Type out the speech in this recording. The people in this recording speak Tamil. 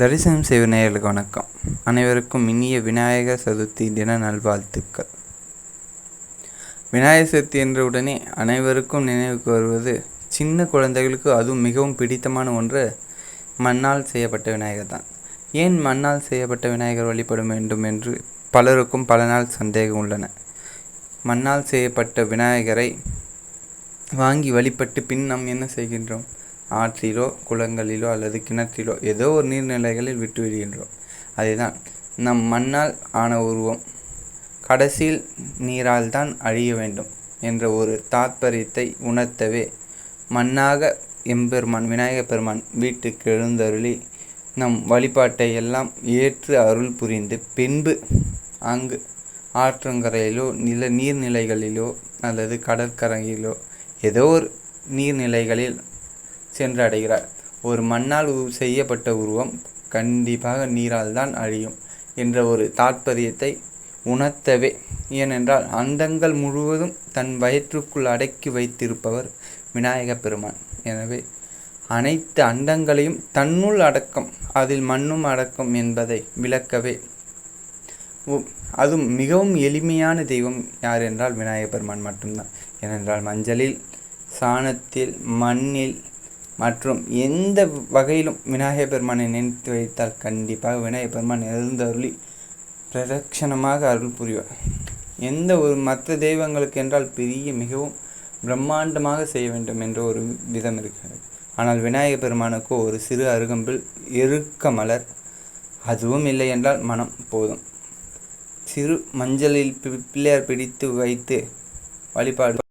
தரிசனம் செய்வ நேயர்களுக்கு வணக்கம். அனைவருக்கும் இனிய விநாயகர் சதுர்த்தி தின நல்வாழ்த்துக்கள். விநாயகர் சதுர்த்தி என்ற உடனே அனைவருக்கும் நினைவுக்கு வருவது சின்ன குழந்தைகளுக்கு அதுவும் மிகவும் பிடித்தமான ஒன்று மண்ணால் செய்யப்பட்ட விநாயகர் தான். ஏன் மண்ணால் செய்யப்பட்ட விநாயகர் வழிபட வேண்டும் என்று பலருக்கும் பல நாள் சந்தேகம் உள்ளன. மண்ணால் செய்யப்பட்ட விநாயகரை வாங்கி வழிபட்டு பின் நாம் என்ன செய்கின்றோம்? ஆற்றிலோ குளங்களிலோ அல்லது கிணற்றிலோ ஏதோ ஒரு நீர்நிலைகளில் விட்டு விடுகின்றோம் அதுதான் நம் மண்ணால் ஆன உருவம் கடைசியில் நீரால் தான் அழிய வேண்டும் என்ற ஒரு தாத்பரியத்தை உணர்த்தவே மண்ணாக எம்பெருமான் விநாயகப் பெருமான் வீட்டுக்கு எழுந்தருளி நம் வழிபாட்டை எல்லாம் ஏற்று அருள் புரிந்து பின்பு அங்கு ஆற்றங்கரையிலோ நில நீர்நிலைகளிலோ அல்லது கடற்கரையிலோ ஏதோ ஒரு நீர்நிலைகளில் சென்று அடைகிறார் ஒரு மண்ணால் செய்யப்பட்ட உருவம் கண்டிப்பாக நீரால் தான் அழியும் என்ற ஒரு தாற்பயத்தை உணர்த்தவே. ஏனென்றால் அண்டங்கள் முழுவதும் தன் வயிற்றுக்குள் அடக்கி வைத்திருப்பவர் விநாயக பெருமான். எனவே அனைத்து அண்டங்களையும் தன்னுள் அடக்கம் அதில் மண்ணும் அடக்கம் என்பதை விளக்கவே. உ- அதுவும் மிகவும் எளிமையான தெய்வம் யார் என்றால் விநாயகப் பெருமான் மட்டும்தான். ஏனென்றால் மஞ்சளில் சாணத்தில் மண்ணில் மற்றும் எந்த வகையிலும் விநாயகப் பெருமானை நினைத்து வைத்தால் கண்டிப்பாக விநாயகப் பெருமான் எழுந்தருளி பிரதட்சணமாக அருள் புரிவார். எந்த ஒரு மற்ற தெய்வங்களுக்கு என்றால் பெரிய மிகவும் பிரம்மாண்டமாக செய்ய வேண்டும் என்ற ஒரு விதம் இருக்கிறது. ஆனால் விநாயகப் பெருமானுக்கோ ஒரு சிறு அருகம்பில் எருக்க மலர் அதுவும் இல்லை என்றால் மனம் போதும். சிறு மஞ்சளில் பி- பிள்ளையார் பிடித்து வைத்து வழிபாடு